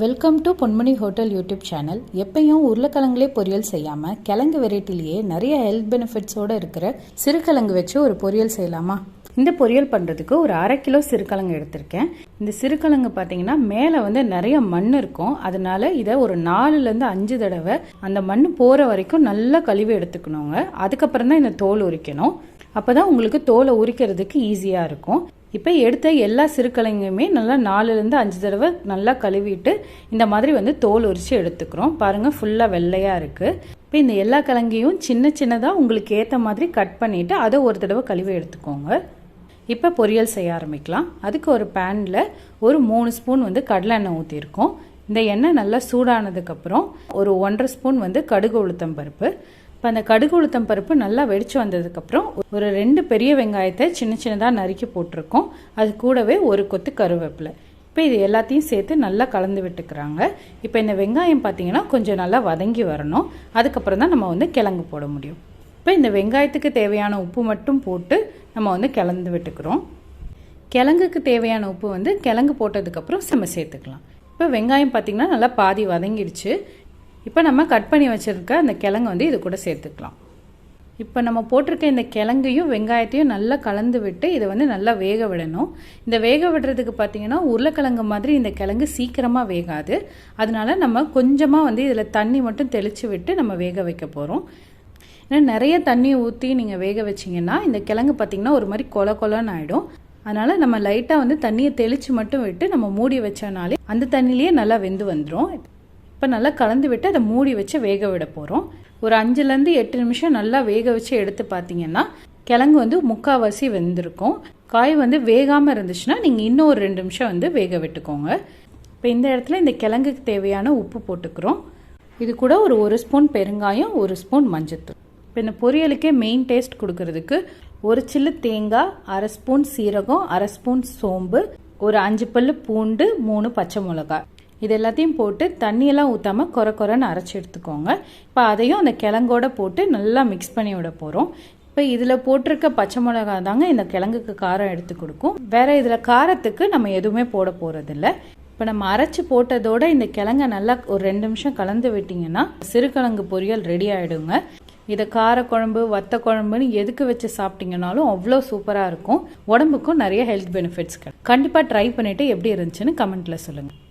Welcome to Ponmani hotel YouTube channel எப்பயும் உருளைக்கிழங்குலே பொரியல் செய்யாமல் கிழங்கு வெரைட்டிலேயே நிறைய ஹெல்த் பெனிஃபிட்ஸோடு இருக்கிற சிறுகிழங்கு வச்சு ஒரு பொரியல் செய்யலாமா? இந்த பொரியல் பண்ணுறதுக்கு ஒரு அரை கிலோ சிறுகிழங்கு எடுத்திருக்கேன். இந்த சிறுகிழங்கு பார்த்தீங்கன்னா மேலே வந்து நிறைய மண் இருக்கும். அதனால இதை ஒரு நாலுலேருந்து அஞ்சு தடவை அந்த மண் போகிற வரைக்கும் நல்லா கழுவி எடுத்துக்கணுங்க. அதுக்கப்புறம் தான் இந்த தோல் உரிக்கணும். அப்போ தான் உங்களுக்கு தோலை உரிக்கிறதுக்கு ஈஸியாக இருக்கும். இப்போ எடுத்த எல்லா சிறுகிழங்குமே நல்லா நாலுலேருந்து அஞ்சு தடவை நல்லா கழுவிட்டு இந்த மாதிரி வந்து தோல் உரித்து எடுத்துக்கிறோம். பாருங்கள் ஃபுல்லாக வெள்ளையாக இருக்குது இப்போ இந்த எல்லா கிழங்கையும் சின்ன சின்னதாக உங்களுக்கு ஏற்ற மாதிரி கட் பண்ணிவிட்டு அதை ஒரு தடவை கழுவி எடுத்துக்கோங்க. இப்போ பொரியல் செய்ய ஆரம்பிக்கலாம். அதுக்கு ஒரு பேனில் ஒரு மூணு ஸ்பூன் வந்து கடலை எண்ணெய் ஊற்றிருக்கோம் இந்த எண்ணெய் நல்லா சூடானதுக்கப்புறம் ஒரு ஒன்றரை ஸ்பூன் வந்து கடுகு உளுத்தம் பருப்பு. இப்போ அந்த கடுகு உளுத்தம் பருப்பு நல்லா வெடிச்சு வந்ததுக்கப்புறம் ஒரு ரெண்டு பெரிய வெங்காயத்தை சின்ன சின்னதாக நறுக்கி போட்டிருக்கோம். அது கூடவே ஒரு கொத்து கருவேப்பிலை. இப்போ இது எல்லாத்தையும் சேர்த்து நல்லா கலந்து விட்டுக்கிறாங்க. இப்போ இந்த வெங்காயம் பார்த்தீங்கன்னா கொஞ்சம் நல்லா வதங்கி வரணும். அதுக்கப்புறம் தான் நம்ம வந்து கிழங்கு போட முடியும். இப்போ இந்த வெங்காயத்துக்கு தேவையான உப்பு மட்டும் போட்டு நம்ம வந்து கிளந்து விட்டுக்கிறோம். கிழங்குக்கு தேவையான உப்பு வந்து கிழங்கு போட்டதுக்கப்புறம் நம்ம சேர்த்துக்கலாம். இப்போ வெங்காயம் பார்த்திங்கன்னா நல்லா பாதி வதங்கிடுச்சு. இப்போ நம்ம கட் பண்ணி வச்சுருக்க அந்த கிழங்கு வந்து இது கூட சேர்த்துக்கலாம். இப்போ நம்ம போட்டிருக்க இந்த கிழங்கையும் வெங்காயத்தையும் நல்லா கலந்து விட்டு இதை வந்து நல்லா வேக விடணும். இந்த வேக விடுறதுக்கு பார்த்தீங்கன்னா உருளைக்கிழங்கு மாதிரி இந்த கிழங்கு சீக்கிரமாக வேகாது. அதனால நம்ம கொஞ்சமாக வந்து இதில் தண்ணி மட்டும் தெளித்து விட்டு நம்ம வேக வைக்க போகிறோம் ஏன்னா நிறைய தண்ணி ஊற்றி நீங்கள் வேக வச்சிங்கன்னா இந்த கிழங்கு பார்த்திங்கன்னா ஒரு மாதிரி கொல கொலன்னு ஆகிடும் அதனால் நம்ம லைட்டாக வந்து தண்ணியை தெளித்து மட்டும் விட்டு நம்ம மூடி வச்சோனாலே அந்த தண்ணியிலேயே நல்லா வெந்து வந்துடும் இப்போ நல்லா கலந்து விட்டு அதை மூடி வச்சு வேக விட போகிறோம் ஒரு அஞ்சுலேருந்து எட்டு நிமிஷம் நல்லா வேக வச்சு எடுத்து பார்த்தீங்கன்னா கிழங்கு வந்து முக்கால்வாசி வெந்திருக்கும். காய் வந்து வேகாமல் இருந்துச்சுன்னா நீங்கள் இன்னும் ஒரு ரெண்டு நிமிஷம் வந்து வேக விட்டுக்கோங்க. இப்போ இந்த இடத்துல இந்த கிழங்குக்கு தேவையான உப்பு போட்டுக்கிறோம். இது கூட ஒரு ஒரு ஸ்பூன் பெருங்காயம் ஒரு ஸ்பூன் மஞ்சத்தூள். இப்போ இந்த பொரியலுக்கே மெயின் டேஸ்ட் கொடுக்கறதுக்கு ஒரு சில்லு தேங்காய் அரை ஸ்பூன் சீரகம் அரை ஸ்பூன் சோம்பு ஒரு அஞ்சு பல்லு பூண்டு மூணு பச்சை மிளகாய். இது எல்லாத்தையும் போட்டு தண்ணியெல்லாம் ஊற்றாமல் குறை குறைன்னு அரைச்சி எடுத்துக்கோங்க. இப்போ அதையும் அந்த கிழங்கோட போட்டு நல்லா மிக்ஸ் பண்ணி விட போகிறோம் இப்போ இதில் போட்டிருக்க பச்சை மிளகா தாங்க இந்த கிழங்குக்கு காரம் எடுத்து கொடுக்கும். வேற இதில் காரத்துக்கு நம்ம எதுவுமே போட போகிறதில்ல இப்போ நம்ம அரைச்சி போட்டதோட இந்த கிழங்க நல்லா ஒரு ரெண்டு நிமிஷம் கலந்து விட்டிங்கன்னா சிறுகிழங்கு பொரியல் ரெடி ஆகிடுங்க இதை கார குழம்பு வத்த குழம்புன்னு எதுக்கு வச்சு சாப்பிட்டீங்கனாலும் அவ்வளோ சூப்பராக இருக்கும். உடம்புக்கும் நிறைய ஹெல்த் பெனிஃபிட்ஸ் கண்டிப்பாக ட்ரை பண்ணிவிட்டு எப்படி இருந்துச்சுன்னு கமெண்ட்டில் சொல்லுங்கள்